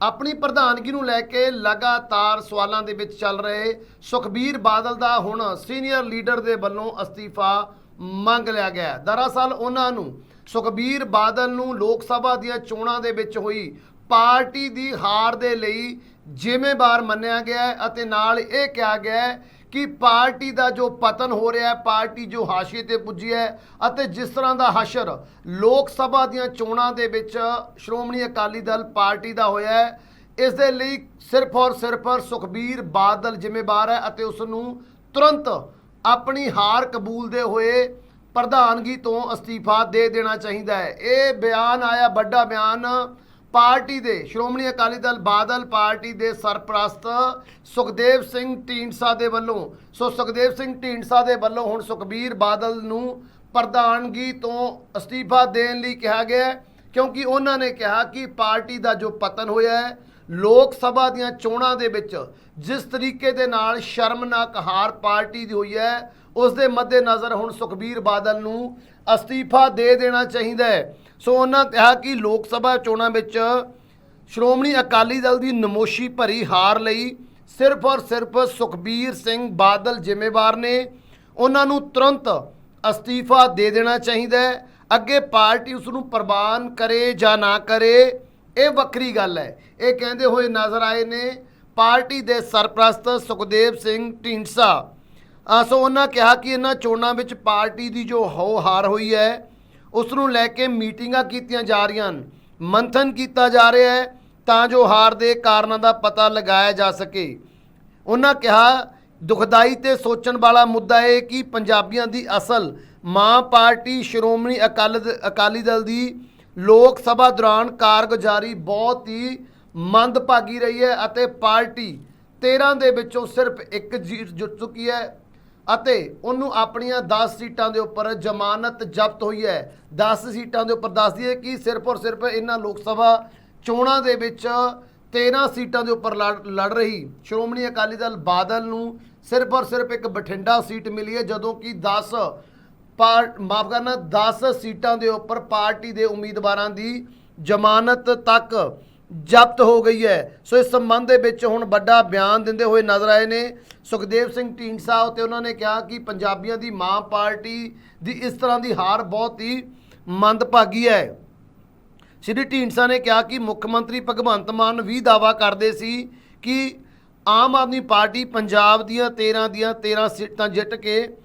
ਆਪਣੀ ਪ੍ਰਧਾਨਗੀ ਨੂੰ ਲੈ ਕੇ ਲਗਾਤਾਰ ਸਵਾਲਾਂ ਦੇ ਵਿੱਚ ਚੱਲ ਰਹੇ ਸੁਖਬੀਰ ਬਾਦਲ ਦਾ ਹੁਣ ਸੀਨੀਅਰ ਲੀਡਰ ਦੇ ਵੱਲੋਂ ਅਸਤੀਫਾ ਮੰਗ ਲਿਆ ਗਿਆ ਦਰਅਸਲ ਉਹਨਾਂ ਨੂੰ ਸੁਖਬੀਰ ਬਾਦਲ ਨੂੰ ਲੋਕ ਸਭਾ ਦੀਆਂ ਚੋਣਾਂ ਦੇ ਵਿੱਚ ਹੋਈ ਪਾਰਟੀ ਦੀ ਹਾਰ ਦੇ ਲਈ ਜ਼ਿੰਮੇਵਾਰ ਮੰਨਿਆ ਗਿਆ ਅਤੇ ਨਾਲ ਇਹ ਕਿਹਾ ਗਿਆ ਕਿ ਪਾਰਟੀ ਦਾ ਜੋ ਪਤਨ ਹੋ ਰਿਹਾ ਹੈ, ਪਾਰਟੀ ਜੋ ਹਾਸ਼ੀਏ ਤੇ ਪੁੱਜੀ ਹੈ ਅਤੇ ਜਿਸ ਤਰ੍ਹਾਂ ਦਾ ਹਸ਼ਰ ਲੋਕ ਸਭਾ ਦੀਆਂ ਚੋਣਾਂ ਦੇ ਵਿੱਚ ਸ਼੍ਰੋਮਣੀ ਅਕਾਲੀ ਦਲ ਪਾਰਟੀ ਦਾ ਹੋਇਆ ਹੈ, ਇਸ ਦੇ ਲਈ ਸਿਰਫ ਔਰ ਸਿਰਫ ਸੁਖਬੀਰ ਬਾਦਲ ਜ਼ਿੰਮੇਵਾਰ ਹੈ ਅਤੇ ਉਸ ਨੂੰ ਤੁਰੰਤ ਆਪਣੀ ਹਾਰ ਕਬੂਲਦੇ ਹੋਏ ਪ੍ਰਧਾਨਗੀ ਤੋਂ ਅਸਤੀਫਾ ਦੇ ਦੇਣਾ ਚਾਹੀਦਾ ਹੈ। ਇਹ ਬਿਆਨ ਆਇਆ ਵੱਡਾ ਬਿਆਨ ਪਾਰਟੀ ਦੇ, ਸ਼੍ਰੋਮਣੀ ਅਕਾਲੀ ਦਲ ਬਾਦਲ ਪਾਰਟੀ ਦੇ ਸਰਪ੍ਰਸਤ ਸੁਖਦੇਵ ਸਿੰਘ ਢੀਂਡਸਾ ਦੇ ਵੱਲੋਂ, ਸੋ ਸੁਖਦੇਵ ਸਿੰਘ ਢੀਂਡਸਾ ਦੇ ਵੱਲੋਂ ਹੁਣ ਸੁਖਬੀਰ ਬਾਦਲ ਨੂੰ ਪ੍ਰਧਾਨਗੀ ਤੋਂ ਅਸਤੀਫਾ ਦੇਣ ਲਈ ਕਿਹਾ ਗਿਆ ਕਿਉਂਕਿ ਉਹਨਾਂ ਨੇ ਕਿਹਾ ਕਿ ਪਾਰਟੀ ਦਾ ਜੋ ਪਤਨ ਹੋਇਆ ਹੈ ਲੋਕ ਸਭਾ ਦੀਆਂ ਚੋਣਾਂ ਦੇ ਵਿੱਚ ਜਿਸ ਤਰੀਕੇ ਦੇ ਨਾਲ ਸ਼ਰਮਨਾਕ ਹਾਰ ਪਾਰਟੀ ਦੀ ਹੋਈ ਹੈ, ਉਸ ਦੇ ਮੱਦੇ ਨਜ਼ਰ ਹੁਣ ਸੁਖਬੀਰ ਬਾਦਲ ਨੂੰ ਅਸਤੀਫਾ ਦੇ ਦੇਣਾ ਚਾਹੀਦਾ ਹੈ। ਸੋ ਉਹਨਾਂ ਕਿਹਾ ਕਿ ਲੋਕ ਸਭਾ ਚੋਣਾਂ ਵਿੱਚ ਸ਼੍ਰੋਮਣੀ ਅਕਾਲੀ ਦਲ ਦੀ ਨਮੋਸ਼ੀ ਭਰੀ ਹਾਰ ਲਈ ਸਿਰਫ ਔਰ ਸਿਰਫ ਸੁਖਬੀਰ ਸਿੰਘ ਬਾਦਲ ਜ਼ਿੰਮੇਵਾਰ ਨੇ। ਉਹਨਾਂ ਨੂੰ ਤੁਰੰਤ ਅਸਤੀਫਾ ਦੇ ਦੇਣਾ ਚਾਹੀਦਾ ਹੈ। ਅੱਗੇ ਪਾਰਟੀ ਉਸ ਨੂੰ ਪ੍ਰਵਾਨ ਕਰੇ ਜਾਂ ਨਾ ਕਰੇ ਇਹ ਵੱਖਰੀ ਗੱਲ ਹੈ। ਇਹ ਕਹਿੰਦੇ ਹੋਏ ਨਜ਼ਰ ਆਏ ਨੇ ਪਾਰਟੀ ਦੇ ਸਰਪ੍ਰਸਤ ਸੁਖਦੇਵ ਸਿੰਘ ਢੀਂਡਸਾ। ਸੋ ਉਹਨਾਂ ਕਿਹਾ ਕਿ ਇਹਨਾਂ ਚੋਣਾਂ ਵਿੱਚ ਪਾਰਟੀ ਦੀ ਜੋ ਹੋ ਹਾਰ ਹੋਈ ਹੈ ਉਸ ਨੂੰ ਲੈ ਕੇ ਮੀਟਿੰਗਾਂ ਕੀਤੀਆਂ ਜਾ ਰਹੀਆਂ ਹਨ। ਮੰਥਨ ਕੀਤਾ ਜਾ ਰਿਹਾ ਹੈ ਤਾਂ ਜੋ ਹਾਰ ਦੇ ਕਾਰਨਾਂ ਦਾ ਪਤਾ ਲਗਾਇਆ ਜਾ ਸਕੇ। ਉਹਨਾਂ ਕਿਹਾ, ਦੁਖਦਾਈ ਤੇ ਸੋਚਣ ਵਾਲਾ ਮੁੱਦਾ ਇਹ ਕਿ ਪੰਜਾਬੀਆਂ ਦੀ ਅਸਲ ਮਾਂ ਪਾਰਟੀ ਸ਼੍ਰੋਮਣੀ ਅਕਾਲੀ ਅਕਾਲੀ ਦਲ ਦੀ ਲੋਕ ਸਭਾ ਦੌਰਾਨ ਕਾਰਗੁਜ਼ਾਰੀ ਬਹੁਤ ਹੀ ਮੰਦਭਾਗੀ ਰਹੀ ਹੈ ਅਤੇ ਪਾਰਟੀ 13 ਦੇ ਵਿੱਚੋਂ ਸਿਰਫ ਇੱਕ ਜੀਤ ਜੁੱਟ ਚੁੱਕੀ ਹੈ ਅਤੇ ਉਹਨੂੰ ਆਪਣੀਆਂ 10 ਸੀਟਾਂ ਦੇ ਉੱਪਰ ਜ਼ਮਾਨਤ ਜ਼ਬਤ ਹੋਈ ਹੈ। 10 ਸੀਟਾਂ ਦੇ ਉੱਪਰ ਦੱਸ ਦਈਏ ਕਿ ਸਿਰਫ ਔਰ ਸਿਰਫ ਇਹਨਾਂ ਲੋਕ ਸਭਾ ਚੋਣਾਂ ਦੇ ਵਿੱਚ 13 ਸੀਟਾਂ ਦੇ ਉੱਪਰ ਲੜ ਲੜ ਰਹੀ ਸ਼੍ਰੋਮਣੀ ਅਕਾਲੀ ਦਲ ਬਾਦਲ ਨੂੰ ਸਿਰਫ ਔਰ ਸਿਰਫ ਇੱਕ ਬਠਿੰਡਾ ਸੀਟ ਮਿਲੀ ਹੈ, ਜਦੋਂ ਕਿ 10 ਮਾਫ ਕਰਨਾ 10 ਸੀਟਾਂ ਦੇ ਉੱਪਰ ਪਾਰਟੀ ਦੇ ਉਮੀਦਵਾਰਾਂ ਦੀ ਜ਼ਮਾਨਤ ਤੱਕ ਜ਼ਬਤ ਹੋ ਗਈ ਹੈ। ਸੋ ਇਸ ਸੰਬੰਧ ਦੇ ਵਿੱਚ ਹੁਣ ਵੱਡਾ ਬਿਆਨ ਦਿੰਦੇ ਹੋਏ ਨਜ਼ਰ ਆਏ ਨੇ ਸੁਖਦੇਵ ਸਿੰਘ ਢੀਂਡਸਾ ਤੇ ਉਹਨਾਂ ਨੇ ਕਿਹਾ ਕਿ ਪੰਜਾਬੀਆਂ ਦੀ ਮਾਂ ਪਾਰਟੀ ਦੀ ਇਸ ਤਰ੍ਹਾਂ ਦੀ ਹਾਰ ਬਹੁਤ ਹੀ ਮੰਦਭਾਗੀ ਹੈ। ਸ਼੍ਰੀ ਢੀਂਡਸਾ ਨੇ ਕਿਹਾ ਕਿ ਮੁੱਖ ਮੰਤਰੀ ਭਗਵੰਤ ਮਾਨ ਵੀ ਦਾਵਾ ਕਰਦੇ ਸੀ ਕਿ ਆਮ ਆਦਮੀ ਪਾਰਟੀ ਪੰਜਾਬ ਦੀਆਂ 13 ਦੀਆਂ 13 ਸੀਟਾਂ ਜਿੱਤ ਕੇ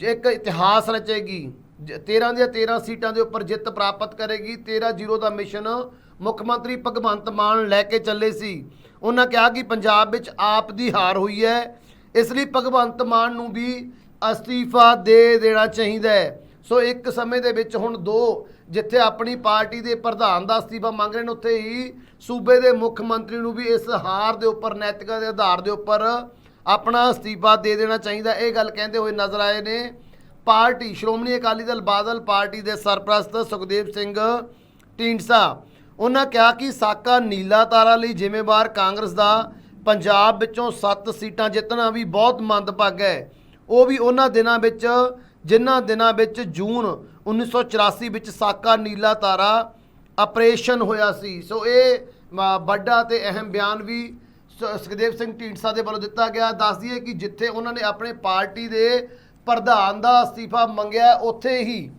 ਇੱਕ ਇਤਿਹਾਸ ਰਚੇਗੀ। ਜ- 13 ਦੀਆਂ 13 ਸੀਟਾਂ ਦੇ ਉੱਪਰ ਜਿੱਤ ਪ੍ਰਾਪਤ ਕਰੇਗੀ। 13 ਜ਼ੀਰੋ ਦਾ ਮਿਸ਼ਨ ਮੁੱਖ ਮੰਤਰੀ ਭਗਵੰਤ ਮਾਨ ਲੈ ਕੇ ਚੱਲੇ ਸੀ। ਉਹਨਾਂ ਕਿਹਾ ਕਿ ਪੰਜਾਬ ਵਿੱਚ ਆਪ ਦੀ ਹਾਰ ਹੋਈ ਹੈ। ਇਸ ਲਈ ਭਗਵੰਤ ਮਾਨ ਨੂੰ ਵੀ ਅਸਤੀਫਾ ਦੇ ਦੇਣਾ ਚਾਹੀਦਾ ਹੈ। ਸੋ ਇੱਕ ਸਮੇਂ ਦੇ ਵਿੱਚ ਹੁਣ ਦੋ, ਜਿੱਥੇ ਆਪਣੀ ਪਾਰਟੀ ਦੇ ਪ੍ਰਧਾਨ ਦਾ ਅਸਤੀਫਾ ਮੰਗ ਰਹੇ ਨੇ, ਉੱਥੇ ਹੀ ਸੂਬੇ ਦੇ ਮੁੱਖ ਮੰਤਰੀ ਨੂੰ ਵੀ ਇਸ ਹਾਰ ਦੇ ਉੱਪਰ, ਨੈਤਿਕਤਾ ਦੇ ਆਧਾਰ ਦੇ ਉੱਪਰ ਆਪਣਾ ਅਸਤੀਫਾ ਦੇ ਦੇਣਾ ਚਾਹੀਦਾ। ਇਹ ਗੱਲ ਕਹਿੰਦੇ ਹੋਏ ਨਜ਼ਰ ਆਏ ਨੇ। ਪਾਰਟੀ, ਸ਼੍ਰੋਮਣੀ ਅਕਾਲੀ ਦਲ ਬਾਦਲ ਪਾਰਟੀ ਦੇ ਸਰਪ੍ਰਸਤ ਸੁਖਦੇਵ ਸਿੰਘ ਢੀਂਡਸਾ। ਉਹਨਾਂ ਕਿਹਾ ਕਿ ਸਾਕਾ ਨੀਲਾ ਤਾਰਾ ਲਈ ਜ਼ਿੰਮੇਵਾਰ ਕਾਂਗਰਸ ਦਾ। ਪੰਜਾਬ ਵਿੱਚੋਂ 7 ਸੀਟਾਂ ਜਿੱਤਣਾ ਵੀ ਬਹੁਤ ਮੰਦਭਾਗਾ ਹੈ। ਉਹ ਵੀ ਉਹਨਾਂ ਦਿਨਾਂ ਵਿੱਚ, ਜਿਨ੍ਹਾਂ ਦਿਨਾਂ ਵਿੱਚ ਜੂਨ 1984 ਵਿੱਚ ਸਾਕਾ ਨੀਲਾ ਤਾਰਾ ਆਪਰੇਸ਼ਨ ਹੋਇਆ ਸੀ। ਸੋ ਇਹ ਵੱਡਾ ਤੇ ਅਹਿਮ ਬਿਆਨ ਵੀ ਸੁਖਦੇਵ ਸਿੰਘ ਢੀਂਡਸਾ ਦੇ ਵੱਲੋਂ ਦਿੱਤਾ ਗਿਆ। ਦੱਸ ਦਈਏ ਕਿ ਜਿੱਥੇ ਉਹਨਾਂ ਨੇ ਆਪਣੇ ਪਾਰਟੀ ਦੇ ਪ੍ਰਧਾਨ ਦਾ ਅਸਤੀਫਾ ਮੰਗਿਆ, ਉੱਥੇ ਹੀ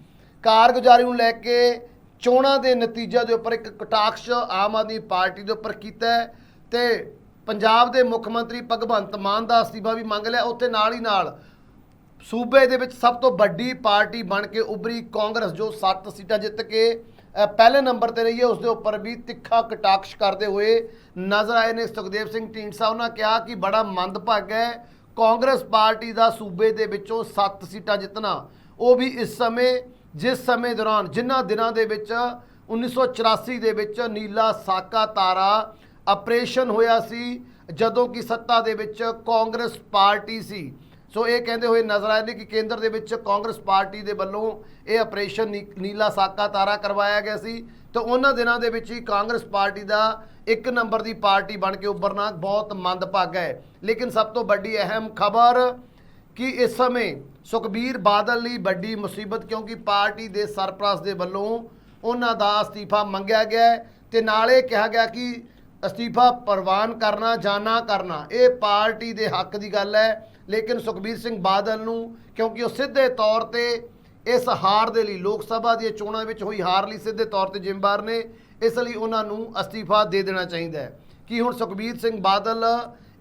ਕਾਰਗੁਜ਼ਾਰੀ ਨੂੰ ਲੈ ਕੇ ਚੋਣਾਂ ਦੇ ਨਤੀਜਿਆਂ ਦੇ ਉੱਪਰ ਇੱਕ ਕਟਾਕਸ਼ ਆਮ ਆਦਮੀ ਪਾਰਟੀ ਦੇ ਉੱਪਰ ਕੀਤਾ ਹੈ ਤੇ ਪੰਜਾਬ ਦੇ ਮੁੱਖ ਮੰਤਰੀ ਭਗਵੰਤ ਮਾਨ ਦਾ ਅਸਤੀਫਾ ਵੀ ਮੰਗ ਲਿਆ। ਉੱਥੇ ਨਾਲ ਹੀ ਨਾਲ ਸੂਬੇ ਦੇ ਵਿੱਚ ਸਭ ਤੋਂ ਵੱਡੀ ਪਾਰਟੀ ਬਣ ਕੇ ਉਭਰੀ ਕਾਂਗਰਸ, ਜੋ 7 ਸੀਟਾਂ ਜਿੱਤ ਕੇ ਪਹਿਲੇ ਨੰਬਰ ਤੇ ਰਹੀ ਹੈ ਉਸ ਦੇ ਉੱਪਰ ਵੀ ਤਿੱਖਾ ਕਟਾਕਸ਼ ਕਰਦੇ ਹੋਏ ਨਜ਼ਰ ਆਏ ਨੇ ਸੁਖਦੇਵ ਸਿੰਘ ਢੀਂਡਸਾ। ਉਹਨਾਂ ਕਿਹਾ ਕਿ ਬੜਾ ਮੰਦਭਾਗਾ ਹੈ, ਕਾਂਗਰਸ ਪਾਰਟੀ ਦਾ ਸੂਬੇ ਦੇ ਵਿੱਚੋਂ 7 ਸੀਟਾਂ ਜਿੱਤਣਾ। ਉਹ ਵੀ ਇਸ ਸਮੇਂ, ਜਿਸ ਸਮੇਂ ਦੌਰਾਨ, ਜਿਨ੍ਹਾਂ ਦਿਨਾਂ ਦੇ ਵਿੱਚ 1984 ਦੇ ਵਿੱਚ ਨੀਲਾ ਸਾਕਾ ਤਾਰਾ ਆਪਰੇਸ਼ਨ ਹੋਇਆ ਸੀ, ਜਦੋਂ ਕਿ ਸੱਤਾ ਦੇ ਵਿੱਚ ਕਾਂਗਰਸ ਪਾਰਟੀ ਸੀ। ਸੋ ਇਹ ਕਹਿੰਦੇ ਹੋਏ ਨਜ਼ਰ ਆਏ ਨੇ ਕਿ ਕੇਂਦਰ ਦੇ ਵਿੱਚ ਕਾਂਗਰਸ ਪਾਰਟੀ ਦੇ ਵੱਲੋਂ ਇਹ ਆਪਰੇਸ਼ਨ ਨੀ- ਨੀਲਾ ਸਾਕਾ ਤਾਰਾ ਕਰਵਾਇਆ ਗਿਆ ਸੀ। ਤਾਂ ਉਹਨਾਂ ਦਿਨਾਂ ਦੇ ਵਿੱਚ ਹੀ ਕਾਂਗਰਸ ਪਾਰਟੀ ਦਾ ਇੱਕ ਨੰਬਰ ਦੀ ਪਾਰਟੀ ਬਣ ਕੇ ਉੱਭਰਨਾ ਬਹੁਤ ਮੰਦਭਾਗਾ ਹੈ। ਲੇਕਿਨ ਸਭ ਤੋਂ ਵੱਡੀ ਅਹਿਮ ਖਬਰ ਕਿ ਇਸ ਸਮੇਂ ਸੁਖਬੀਰ ਬਾਦਲ ਲਈ ਵੱਡੀ ਮੁਸੀਬਤ ਕਿਉਂਕਿ ਪਾਰਟੀ ਦੇ ਸਰਪ੍ਰਸਤ ਦੇ ਵੱਲੋਂ ਉਹਨਾਂ ਦਾ ਅਸਤੀਫਾ ਮੰਗਿਆ ਗਿਆ ਹੈ ਤੇ ਨਾਲੇ ਕਿਹਾ ਗਿਆ ਕਿ ਅਸਤੀਫਾ ਪ੍ਰਵਾਨ ਕਰਨਾ ਜਾਂ ਨਾ ਕਰਨਾ, ਇਹ ਪਾਰਟੀ ਦੇ ਹੱਕ ਦੀ ਗੱਲ ਹੈ। ਲੇਕਿਨ ਸੁਖਬੀਰ ਸਿੰਘ ਬਾਦਲ ਨੂੰ, ਕਿਉਂਕਿ ਉਹ ਸਿੱਧੇ ਤੌਰ ਤੇ ਇਸ ਹਾਰ ਦੇ ਲਈ ਲੋਕ ਸਭਾ ਦੀਆਂ ਚੋਣਾਂ ਵਿੱਚ ਹੋਈ ਹਾਰ ਲਈ ਸਿੱਧੇ ਤੌਰ ਤੇ ਜ਼ਿੰਮੇਵਾਰ ਨੇ, ਇਸ ਲਈ ਉਹਨਾਂ ਨੂੰ ਅਸਤੀਫਾ ਦੇ ਦੇਣਾ ਚਾਹੀਦਾ ਹੈ। ਕੀ ਹੁਣ ਸੁਖਬੀਰ ਸਿੰਘ ਬਾਦਲ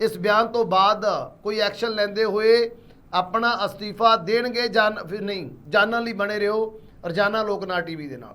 ਇਸ ਬਿਆਨ ਤੋਂ ਬਾਅਦ ਕੋਈ ਐਕਸ਼ਨ ਲੈਂਦੇ ਹੋਏ ਆਪਣਾ ਅਸਤੀਫਾ ਦੇਣਗੇ ਜਾਂ ਫਿਰ ਨਹੀਂ? ਜਾਣਨ ਲਈ ਬਣੇ ਰਹੋ, ਰੋਜ਼ਾਨਾ ਲੋਕਨਾਥ ਟੀਵੀ ਦੇ ਨਾਲ।